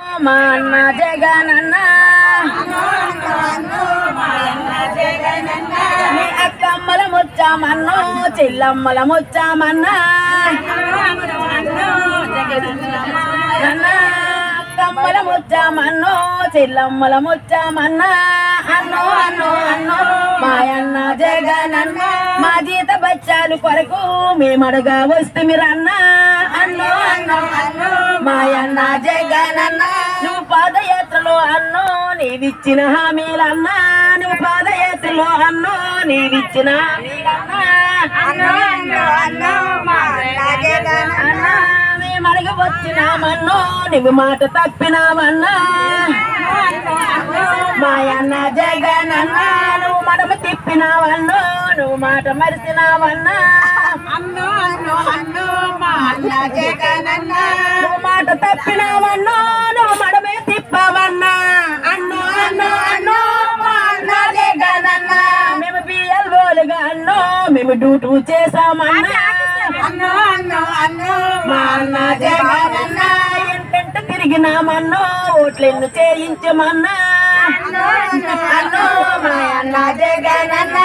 మా అన్న జగనన్న. మీ అక్కమ్మల ముచ్చామన్ను చిల్లమ్మల ముచ్చామన్నా. అక్కమ్మల ముచ్చామన్ను చిల్లమ్మల ముచ్చామన్నా. అన్నో అన్నో అన్నో మాయన్న జగనన్న. మా జీత బచ్చాలు కొరకు మేమడగా వస్తే మీరన్నా. అన్నో మాయన్న జగనన్న నువ్వు పాదయాత్రలో అన్నో నీవిచ్చిన హామీలన్నా నువ్వు పాదయాత్రలో అన్నో నీవిచ్చిన అన్నో అన్నో జగనన్న. మేము నువ్వు మాట తప్పినామన్నా. మాయన్న జగనన్న నువ్వు మడమ తిప్పినావన్నో నువ్వు మాట మరిసినావన్నా అన్నో అన్నో అన్నో మా అన్న జగనన్న మాట తప్పినావన్నో నువ్వు మడమే తిప్పావన్నా. అన్నో అన్నో అన్నో మా అన్న జగనన్న. మేము బియ్యలుగా అన్నో మేము డ్యూటీ చేసామన్నా అన్నో అన్నో అన్నో మా అన్న జగనన్న. ఎంటెంట తిరిగినామన్నో ఓట్లెన్ను చేయించమన్నా. అన్నో మా అన్న జగనన్న. అన్నో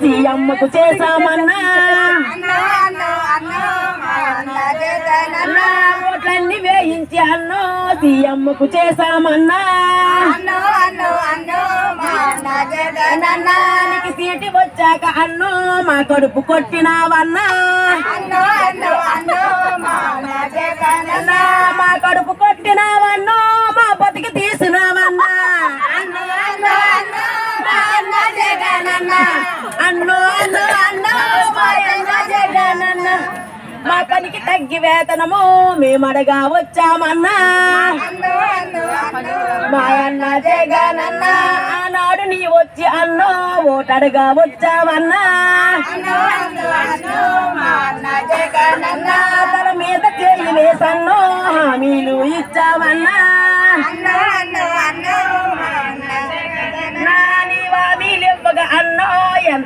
సీఎమ్మకు చేశామన్నా. ఓట్లన్నీ వేయించి అన్నో సీఎమ్మకు చేశామన్నా. సీటు వచ్చాక అన్నో మా కడుపు కొట్టినావన్నా. మా కడుపు కొట్టినావన్నో మా బతికి తీసినావన్నా అన్నో అన్నో అన్నో మా అన్న జగనన్న. అన్నో అన్నో అన్నో మా అన్న జగనన్న. మా పనికి తగ్గి వేతనము మేమడగా వచ్చామన్నా. మా అన్న జగనన్న ఆనాడు నీ వచ్చి అన్నో ఓటడగా జగనన్న. తల మీద చేయి వేసన్నో హామీలు ఇచ్చావన్నా.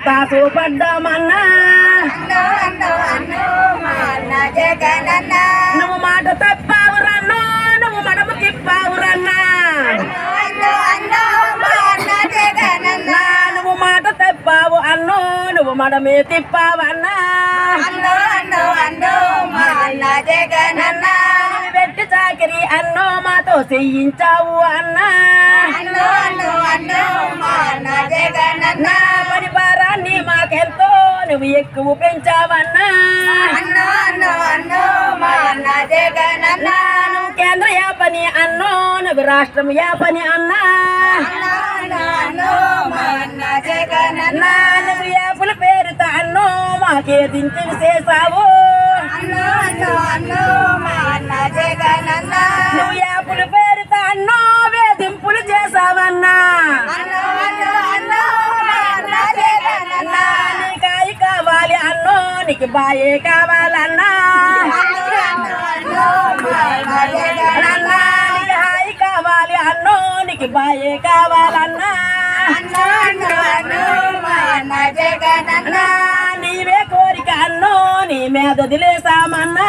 ఎంత సూపడ్డామన్నా అన్నో అన్నో అన్నో మా అన్న జగనన్న. నువ్వు మాట తప్పావురన్నా నువ్వు మడమ తిప్పావురన్నా. అన్నో అన్నో మా అన్న జగనన్న. నా నువ్వు మాట తప్పావు అన్నో నువ్వు మడమే తిప్పావన్నా. పెట్టి చాకరి అన్నో మాతో చెయ్యించావు అన్నా. అన్నో అన్నో అన్నో మా అన్న నువ్వు ఎక్కువ పెంచావన్నా. నువ్వు కేంద్ర యాపని అన్నో నువ్వు రాష్ట్రం యాపని అన్నా. నువ్వు యాపుల పేరుతో అన్నో మాకే దించులు చేసావు అన్నో అన్నో అన్నో అబ్బాయి కావాలన్నా. హాయి కావాలి అన్నోనికి నీకు బాయి కావాలన్నా. నీవే కోరిక అన్నో నీ మీద వదిలేసామన్నా.